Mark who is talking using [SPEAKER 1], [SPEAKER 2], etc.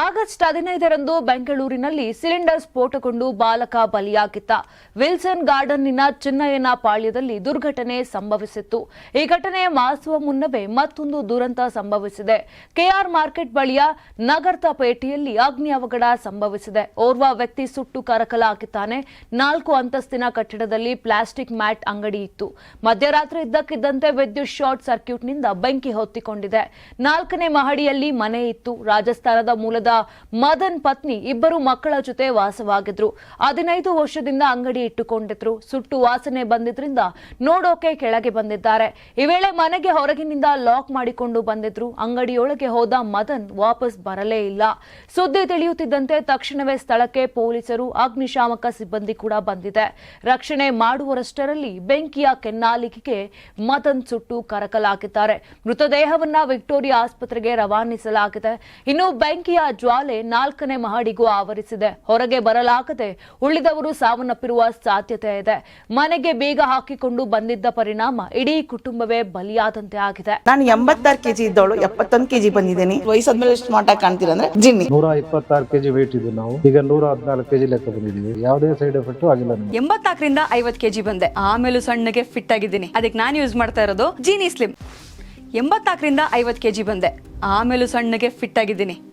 [SPEAKER 1] August ಹದಿನೈದರಂದು ಬೆಂಗಳೂರಿನಲ್ಲಿ cylinder ಸ್ಫೋಟಗೊಂಡು ಬಾಲಕ ಬಲಿಯಾಗಿದ್ದ ವಿಲ್ಸನ್ ಗಾರ್ಡನ್ನಿನ ಚಿನ್ನಯ್ಯನ ಪಾಳ್ಯದಲ್ಲಿ ದುರ್ಘಟನೆ ಸಂಭವಿಸಿತ್ತು. ಈ ಘಟನೆ ಮಾಸುವ ಮುನ್ನವೇ ಮತ್ತೊಂದು ದುರಂತ ಸಂಭವಿಸಿದೆ. ಕೆಆರ್ ಮಾರ್ಕೆಟ್ ಬಳಿಯ ನಗರ್ತಪೇಟೆಯಲ್ಲಿ ಅಗ್ನಿ ಅವಘಡ ಸಂಭವಿಸಿದೆ. ಓರ್ವ ವ್ಯಕ್ತಿ ಸುಟ್ಟು ಕರಕಲಾಗಿದ್ದಾನೆ. ನಾಲ್ಕು ಅಂತಸ್ತಿನ ಕಟ್ಟಡದಲ್ಲಿ ಪ್ಲಾಸ್ಟಿಕ್ ಮ್ಯಾಟ್ ಅಂಗಡಿ ಇತ್ತು. ಮಧ್ಯರಾತ್ರಿ ಇದ್ದಕ್ಕಿದ್ದಂತೆ ವಿದ್ಯುತ್ ಶಾರ್ಟ್ ಸರ್ಕ್ಯೂಟ್ನಿಂದ ಬೆಂಕಿ ಹೊತ್ತಿಕೊಂಡಿದೆ. ನಾಲ್ಕನೇ ಮಹಡಿಯಲ್ಲಿ ಮನೆ ಇತ್ತು. ರಾಜಸ್ಥಾನದ ಮೂಲದ ಮದನ್ ಪತ್ನಿ ಇಬ್ಬರು ಮಕ್ಕಳ ಜೊತೆ ವಾಸವಾಗಿದ್ರು. ಹದಿನೈದು ವರ್ಷದಿಂದ ಅಂಗಡಿ ಇಟ್ಟುಕೊಂಡಿದ್ರು. ಸುಟ್ಟು ವಾಸನೆ ಬಂದಿದ್ರಿಂದ ನೋಡೋಕೆ ಕೆಳಗೆ ಬಂದಿದ್ದಾರೆ. ಈ ವೇಳೆ ಮನೆಗೆ ಹೊರಗಿನಿಂದ ಲಾಕ್ ಮಾಡಿಕೊಂಡು ಬಂದಿದ್ರು. ಅಂಗಡಿಯೊಳಗೆ ಹೋದ ಮದನ್ ವಾಪಸ್ ಬರಲೇ ಇಲ್ಲ. ಸುದ್ದಿ ತಿಳಿಯುತ್ತಿದ್ದಂತೆ ತಕ್ಷಣವೇ ಸ್ಥಳಕ್ಕೆ ಪೊಲೀಸರು, ಅಗ್ನಿಶಾಮಕ ಸಿಬ್ಬಂದಿ ಕೂಡ ಬಂದಿದೆ. ರಕ್ಷಣೆ ಮಾಡುವರಷ್ಟರಲ್ಲಿ ಬೆಂಕಿಯ ಕೆನ್ನಾಲಿಕೆಗೆ ಮದನ್ ಸುಟ್ಟು ಕರಕಲಾಗಿದ್ದಾರೆ. ಮೃತದೇಹವನ್ನ ವಿಕ್ಟೋರಿಯಾ ಆಸ್ಪತ್ರೆಗೆ ರವಾನಿಸಲಾಗಿದೆ. ಇನ್ನು ಬೆಂಕಿಯ ಜ್ವಾಲೆ ನಾಲ್ಕನೇ ಮಹಡಿಗೂ ಆವರಿಸಿದೆ. ಹೊರಗೆ ಬರಲಾಗದೆ ಉಳಿದವರು ಸಾವನ್ನಪ್ಪಿರುವ ಸಾಧ್ಯತೆ ಇದೆ. ಮನೆಗೆ ಬೇಗ ಹಾಕಿಕೊಂಡು ಬಂದಿದ್ದ ಪರಿಣಾಮ ಇಡೀ ಕುಟುಂಬವೇ ಬಲಿಯಾದಂತೆ ಆಗಿದೆ.
[SPEAKER 2] ನಾನು ಎಂಬತ್ತಾರು ಕೆಜಿ ಇದ್ದವಳು ಎಪ್ಪತ್ತೊಂದು ಕೆಜಿ ಬಂದಿದ್ದೀನಿ. ವಯಸ್ಸಾದ್ಮೇಲೆ ಸ್ಮಾರ್ಟ್ ಮಾಟ ಕಾಣ್ತೀರಾ ಅಂದ್ರೆ ಜಿನ್ನಿ.
[SPEAKER 3] ನೂರ ಇಪ್ಪತ್ತಾರು ಕೆಜಿ ವೇಟ್ ಇದ್ದು ನಾವು. ಈಗ ನೂರ ಹದಿನಾಲ್ಕು ಕೆಜಿ ಲೆಕ್ಕ ಬಂದಿದ್ದೀವಿ. ಯಾವುದೇ ಸೈಡ್ ಎಫೆಕ್ಟ್ ಆಗಿಲ್ಲ
[SPEAKER 4] ಎಂಬತ್ನಾಲ್ಕರಿಂದ ಐವತ್ತು ಕೆಜಿ ಬಂದೆ. ಆಮೇಲೂ ಸಣ್ಣಗೆ ಫಿಟ್ ಆಗಿದ್ದೀನಿ. ಅದಕ್ಕೆ ನಾನು ಯೂಸ್ ಮಾಡ್ತಾ ಇರೋದು ಜೀನಿ ಸ್ಲಿಮ್ ಎಂಬತ್ನಾಲ್ಕರಿಂದ ಐವತ್ತು ಕೆಜಿ ಬಂದೆ. ಆಮೇಲೂ ಸಣ್ಣಗೆ ಫಿಟ್ ಆಗಿದ್ದೀನಿ.